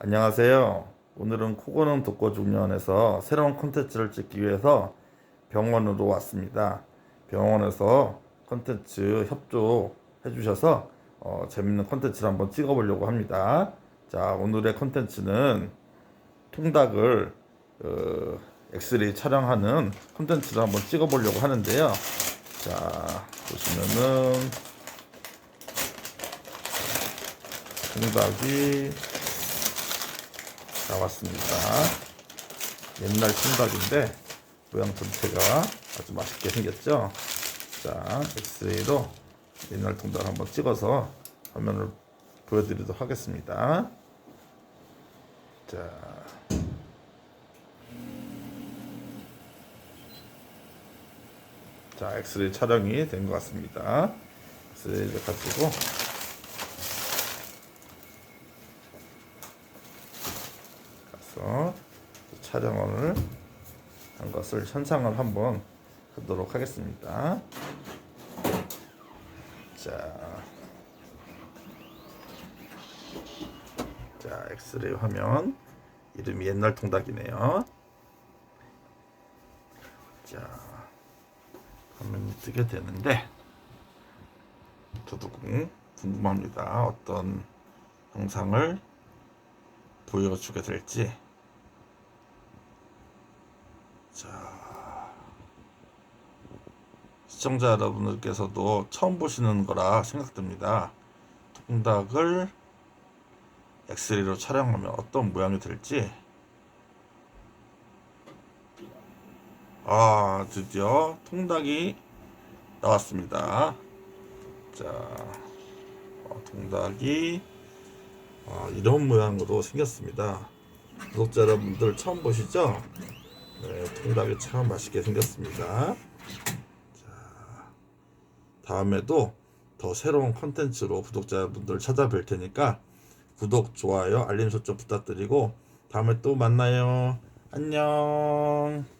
안녕하세요. 오늘은 코고는 독거 중년에서 새로운 콘텐츠를 찍기 위해서 병원으로 왔습니다. 병원에서 콘텐츠 협조해 주셔서 어, 재밌는 콘텐츠를 한번 찍어보려고 합니다. 자, 오늘의 콘텐츠는 통닭을 어, 엑스레이 촬영하는 콘텐츠를 한번 찍어보려고 하는데요. 자, 보시면은 통닭이 나왔습니다. 옛날 통닭인데 모양 전체가 아주 맛있게 생겼죠. 자, 엑스레이로 옛날 통닭 한번 찍어서 화면을 보여드리도록 하겠습니다. 자, 자, 엑스레이 촬영이 된 것 같습니다. 엑스레이를 가지고 가서 촬영을 한 것을 현상을 한번 하도록 하겠습니다. 자, 자 엑스레이 화면 이름이 옛날 통닭이네요. 자, 화면이 뜨게 되는데 저도 궁- 궁금합니다. 어떤 영상을 보여주게 될지. 자, 시청자 여러분들께서도 처음 보시는 거라 생각됩니다. 통닭을 엑스레이로 촬영하면 어떤 모양이 될지. 아, 드디어 통닭이 나왔습니다. 자, 어, 통닭이 아, 이런 모양으로 생겼습니다. 구독자 여러분들 처음 보시죠? 네, 통닭이 참 맛있게 생겼습니다. 자, 다음에도 더 새로운 컨텐츠로 구독자 여러분들 찾아뵐 테니까 구독, 좋아요, 알림 설정 부탁드리고 다음에 또 만나요. 안녕.